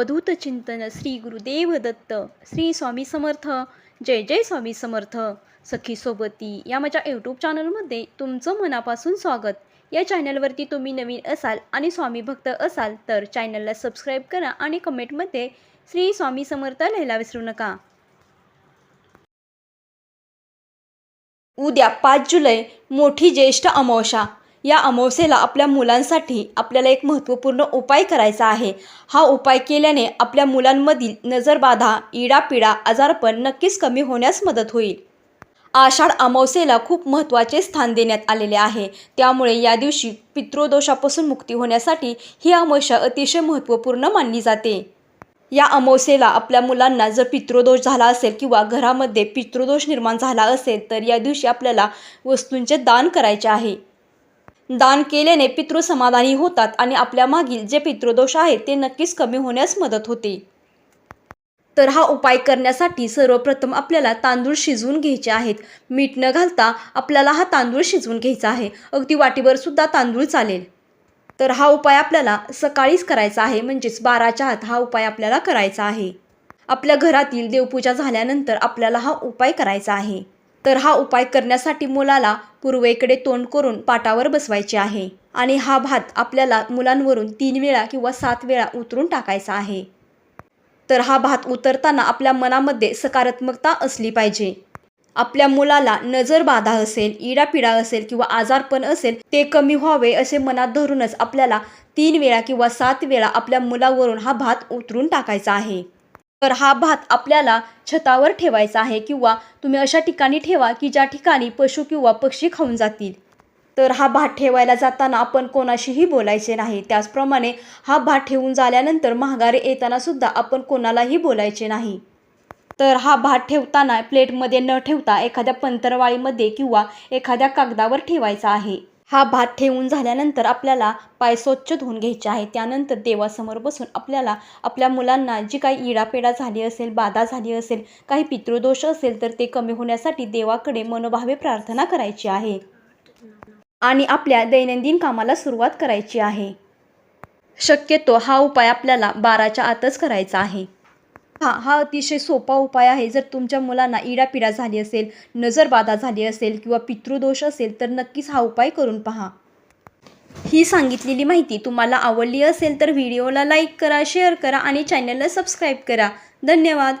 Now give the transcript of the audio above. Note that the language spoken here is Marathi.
अवधूत चिंतन श्री गुरुदेव दत्त श्री स्वामी समर्थ जय जय स्वामी समर्थ. सखी सोबती या माझ्या यूट्यूब चॅनलमध्ये तुमचं मनापासून स्वागत. या चॅनलवरती तुम्ही नवीन असाल आणि स्वामी भक्त असाल तर चॅनलला सबस्क्राईब करा आणि कमेंटमध्ये श्री स्वामी समर्थ लिहायला विसरू नका. उद्या पाच जुलै मोठी ज्येष्ठ अमावशा या अमावस्येला आपल्या मुलांसाठी आपल्याला एक महत्त्वपूर्ण उपाय करायचा आहे. हा उपाय केल्याने आपल्या मुलांमधील नजरबाधा इडापिडा आजारपण नक्कीच कमी होण्यास मदत होईल. आषाढ अमावस्येला खूप महत्त्वाचे स्थान देण्यात आलेले आहे. त्यामुळे या दिवशी पितृदोषापासून मुक्ती होण्यासाठी ही अमावस्या अतिशय महत्त्वपूर्ण मानली जाते. या अमावस्येला आपल्या मुलांना जर पितृदोष झाला असेल किंवा घरामध्ये पितृदोष निर्माण झाला असेल तर या दिवशी आपल्याला वस्तूंचे दान करायचे आहे. दान केल्याने पितृ समाधानी होतात आणि आपल्या मागील जे पितृदोष आहेत ते नक्कीच कमी होण्यास मदत होते. तर हा उपाय करण्यासाठी सर्वप्रथम आपल्याला तांदूळ शिजवून घ्यायचे आहेत. मीठ न घालता आपल्याला हा तांदूळ शिजवून घ्यायचा आहे. अगदी वाटीवर सुद्धा तांदूळ चालेल. तर हा उपाय आपल्याला सकाळीच करायचा आहे म्हणजेच बाराच्या आत हा उपाय आपल्याला करायचा आहे. आपल्या घरातील देवपूजा झाल्यानंतर आपल्याला हा उपाय करायचा आहे. तर हा उपाय करण्यासाठी मुलाला पूर्वेकडे तोंड करून पाटावर बसवायचे आहे. आणि हा भात आपल्याला मुलांवरून तीन वेळा किंवा सात वेळा उतरून टाकायचा आहे. तर हा भात उतरताना आपल्या मनामध्ये सकारात्मकता असली पाहिजे. आपल्या मुलाला नजर बाधा असेल इडापिडा असेल किंवा आजारपण असेल ते कमी व्हावे असे मनात धरूनच आपल्याला तीन वेळा किंवा सात वेळा आपल्या मुलावरून हा भात उतरून टाकायचा आहे. तर हा भात आपल्याला छतावर ठेवायचा आहे किंवा तुम्ही अशा ठिकाणी ठेवा की ज्या ठिकाणी पशु किंवा पक्षी खाऊन जातील. तर हा भात ठेवायला जाताना आपण कोणाशीही बोलायचे नाही. त्याचप्रमाणे हा भात ठेवून झाल्यानंतर महागारे येताना सुद्धा आपण कोणालाही बोलायचे नाही. तर हा भात ठेवताना प्लेटमध्ये न ठेवता एखाद्या पंतरवाळीमध्ये किंवा एखाद्या कागदावर ठेवायचा आहे. हा भात ठेवून झाल्यानंतर आपल्याला पाय स्वच्छ धुवून घ्यायचे आहे. त्यानंतर देवासमोर बसून आपल्याला आपल्या मुलांना जी काही इडापेडा झाली असेल बाधा झाली असेल काही पितृदोष असेल तर ते कमी होण्यासाठी देवाकडे मनोभावे प्रार्थना करायची आहे. आणि आपल्या दैनंदिन कामाला सुरुवात करायची आहे. शक्यतो हा उपाय आपल्याला बाराच्या आतच करायचा आहे. हा हा अतिशय सोपा उपाय आहे. जर तुमच्या मुलांना इडापिडा झाली असेल नजरबाधा झाली असेल किंवा पितृदोष असेल तर नक्कीच हा उपाय करून पहा. ही सांगितलेली माहिती तुम्हाला आवडली असेल तर व्हिडिओला लाईक करा शेअर करा आणि चॅनलला सबस्क्राईब करा. धन्यवाद.